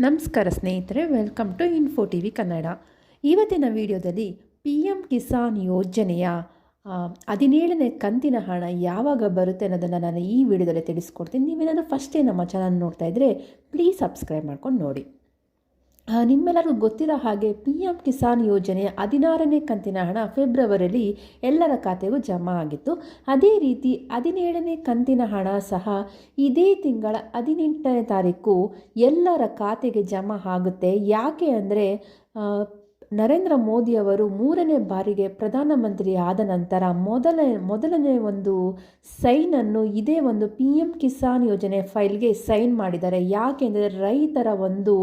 ನಮಸ್ಕಾರ ಸ್ನೇಹಿತರೆ welcome to Info T V Kannada ಇವತ್ತಿನ ವಿಡಿಯೋದಲ್ಲಿ ಪಿ ಎಂ ಕಿಸಾನ್ ಯೋಜನೆಯ ಹದಿನೇಳನೇ ಕಂತಿನ ಹಣ ಯಾವಾಗ ಬರುತ್ತೆ ಅನ್ನೋದನ್ನು ನಾನು ಈ ವಿಡಿಯೋದಲ್ಲಿ ತಿಳಿಸ್ಕೊಡ್ತೀನಿ. ನೀವೇನಾದರೂ ಫಸ್ಟೇ ನಮ್ಮ ಚಾನಲ್ ನೋಡ್ತಾ ಇದ್ದರೆ ಪ್ಲೀಸ್ ಸಬ್ಸ್ಕ್ರೈಬ್ ಮಾಡ್ಕೊಂಡು ನೋಡಿ. ನಿಮ್ಮೆಲ್ಲರಿಗೂ ಗೊತ್ತಿರೋ ಹಾಗೆ ಪಿ ಎಂ ಕಿಸಾನ್ ಯೋಜನೆಯ ಹದಿನಾರನೇ ಕಂತಿನ ಹಣ ಫೆಬ್ರವರಿಯಲ್ಲಿ ಎಲ್ಲರ ಖಾತೆಗೂ ಜಮಾ ಆಗಿತ್ತು. ಅದೇ ರೀತಿ ಹದಿನೇಳನೇ ಕಂತಿನ ಹಣ ಸಹ ಇದೇ ತಿಂಗಳ ಹದಿನೆಂಟನೇ ತಾರೀಕು ಎಲ್ಲರ ಖಾತೆಗೆ ಜಮಾ ಆಗುತ್ತೆ. ಯಾಕೆ ಅಂದರೆ ನರೇಂದ್ರ ಮೋದಿಯವರು ಮೂರನೇ ಬಾರಿಗೆ ಪ್ರಧಾನಮಂತ್ರಿ ಆದ ನಂತರ ಮೊದಲ, ಮೊದಲನೇ ಒಂದು ಸೈನನ್ನು ಇದೇ ಒಂದು ಪಿ ಎಂ ಕಿಸಾನ್ ಯೋಜನೆ ಫೈಲ್ಗೆ ಸೈನ್ ಮಾಡಿದ್ದಾರೆ. ಯಾಕೆಂದರೆ ರೈತರ ಒಂದು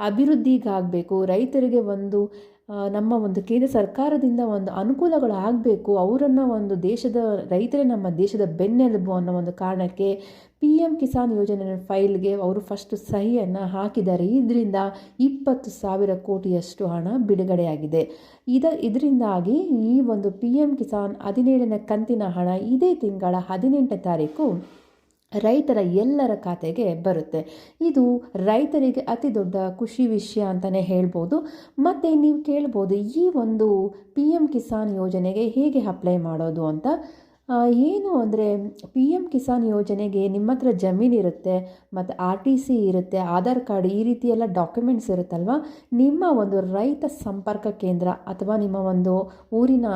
ಅಭಿವೃದ್ಧಿಗಾಗಬೇಕು, ರೈತರಿಗೆ ಒಂದು ನಮ್ಮ ಒಂದು ಕೇಂದ್ರ ಸರ್ಕಾರದಿಂದ ಒಂದು ಅನುಕೂಲಗಳು ಆಗಬೇಕು. ಅವರನ್ನು ಒಂದು ದೇಶದ ರೈತರೇ ನಮ್ಮ ದೇಶದ ಬೆನ್ನೆಲುಬು ಅನ್ನೋ ಒಂದು ಕಾರಣಕ್ಕೆ ಪಿ ಎಂ ಕಿಸಾನ್ ಯೋಜನೆ ಫೈಲ್ಗೆ ಅವರು ಫಸ್ಟ್ ಸಹಿಯನ್ನು ಹಾಕಿದ್ದಾರೆ. ಇದರಿಂದ ಇಪ್ಪತ್ತು ಸಾವಿರ ಕೋಟಿಯಷ್ಟು ಹಣ ಬಿಡುಗಡೆಯಾಗಿದೆ. ಇದ, ಇದರಿಂದಾಗಿ ಈ ಒಂದು ಪಿ ಎಂ ಕಿಸಾನ್ ಹದಿನೇಳನೇ ಕಂತಿನ ಹಣ ಇದೇ ತಿಂಗಳ ಹದಿನೆಂಟನೇ ತಾರೀಕು ರೈತರ ಎಲ್ಲರ ಖಾತೆಗೆ ಬರುತ್ತೆ. ಇದು ರೈತರಿಗೆ ಅತಿ ದೊಡ್ಡ ಖುಷಿ ವಿಷಯ ಅಂತಲೇ ಹೇಳ್ಬೋದು. ಮತ್ತು ನೀವು ಕೇಳ್ಬೋದು, ಈ ಒಂದು ಪಿ ಎಂ ಕಿಸಾನ್ ಯೋಜನೆಗೆ ಹೇಗೆ ಅಪ್ಲೈ ಮಾಡೋದು ಅಂತ? ಏನು ಅಂದರೆ ಪಿ ಎಂ ಕಿಸಾನ್ ಯೋಜನೆಗೆ ನಿಮ್ಮ ಹತ್ರ ಜಮೀನಿರುತ್ತೆ ಮತ್ತು ಆರ್ ಟಿ ಸಿ ಇರುತ್ತೆ, ಆಧಾರ್ ಕಾರ್ಡ್ ಈ ರೀತಿ ಎಲ್ಲ ಡಾಕ್ಯುಮೆಂಟ್ಸ್ ಇರುತ್ತಲ್ವ? ನಿಮ್ಮ ಒಂದು ರೈತ ಸಂಪರ್ಕ ಕೇಂದ್ರ ಅಥವಾ ನಿಮ್ಮ ಒಂದು ಊರಿನ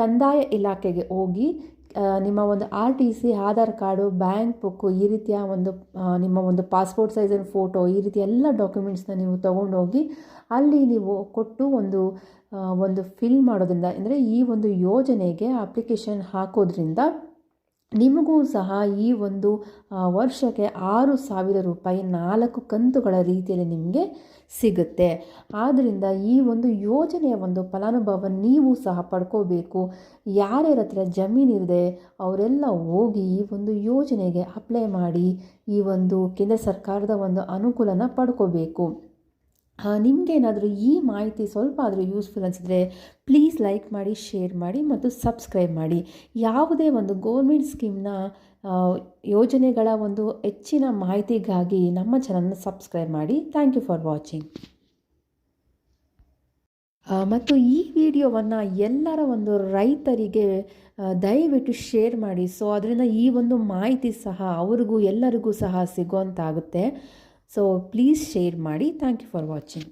ಕಂದಾಯ ಇಲಾಖೆಗೆ ಹೋಗಿ ನಿಮ್ಮ ಒಂದು R T C Aadhaar card, bank book ಈ ರೀತಿಯ ಒಂದು ನಿಮ್ಮ ಒಂದು ಪಾಸ್ಪೋರ್ಟ್ ಸೈಜಿನ ಫೋಟೋ ಈ ರೀತಿ ಎಲ್ಲ ಡಾಕ್ಯುಮೆಂಟ್ಸ್ನ ನೀವು ತೊಗೊಂಡೋಗಿ ಅಲ್ಲಿ ನೀವು ಕೊಟ್ಟು ಒಂದು ಒಂದು ಫಿಲ್ ಮಾಡೋದ್ರಿಂದ, ಅಂದರೆ ಈ ಒಂದು ಯೋಜನೆಗೆ ಅಪ್ಲಿಕೇಶನ್ ಹಾಕೋದ್ರಿಂದ ನಿಮಗೂ ಸಹ ಈ ಒಂದು ವರ್ಷಕ್ಕೆ ಆರು ಸಾವಿರ ರೂಪಾಯಿ ನಾಲ್ಕು ಕಂತುಗಳ ರೀತಿಯಲ್ಲಿ ನಿಮಗೆ ಸಿಗುತ್ತೆ. ಆದ್ದರಿಂದ ಈ ಒಂದು ಯೋಜನೆಯ ಒಂದು ಫಲಾನುಭವ ನೀವು ಸಹ ಪಡ್ಕೋಬೇಕು. ಯಾರ್ಯಾರ ಹತ್ರ ಜಮೀನಿದೆ ಅವರೆಲ್ಲ ಹೋಗಿ ಈ ಒಂದು ಯೋಜನೆಗೆ ಅಪ್ಲೈ ಮಾಡಿ ಈ ಒಂದು ಕೇಂದ್ರ ಸರ್ಕಾರದ ಒಂದು ಅನುಕೂಲನ ಪಡ್ಕೋಬೇಕು. ನಿಮಗೇನಾದರೂ ಈ ಮಾಹಿತಿ ಸ್ವಲ್ಪ ಆದರೂ ಯೂಸ್ಫುಲ್ ಅನಿಸಿದರೆ ಪ್ಲೀಸ್ ಲೈಕ್ ಮಾಡಿ ಶೇರ್ ಮಾಡಿ ಮತ್ತು ಸಬ್ಸ್ಕ್ರೈಬ್ ಮಾಡಿ. ಯಾವುದೇ ಒಂದು ಗೋರ್ಮೆಂಟ್ ಸ್ಕೀಮ್ನ ಯೋಜನೆಗಳ ಒಂದು ಹೆಚ್ಚಿನ ಮಾಹಿತಿಗಾಗಿ ನಮ್ಮ ಚಾನಲ್ನ ಸಬ್ಸ್ಕ್ರೈಬ್ ಮಾಡಿ. ಥ್ಯಾಂಕ್ ಯು ಫಾರ್ ವಾಚಿಂಗ್ ಮತ್ತು ಈ ವಿಡಿಯೋವನ್ನು ಎಲ್ಲರ ಒಂದು ರೈತರಿಗೆ ದಯವಿಟ್ಟು ಶೇರ್ ಮಾಡಿ. ಸೊ ಅದರಿಂದ ಈ ಒಂದು ಮಾಹಿತಿ ಸಹ ಅವ್ರಿಗೂ ಎಲ್ಲರಿಗೂ ಸಹ ಸಿಗೋಂತಾಗುತ್ತೆ ಸೊ ಪ್ಲೀಸ್ ಶೇರ್ ಮಾಡಿ ಥ್ಯಾಂಕ್ ಯು ಫಾರ್ ವಾಚಿಂಗ್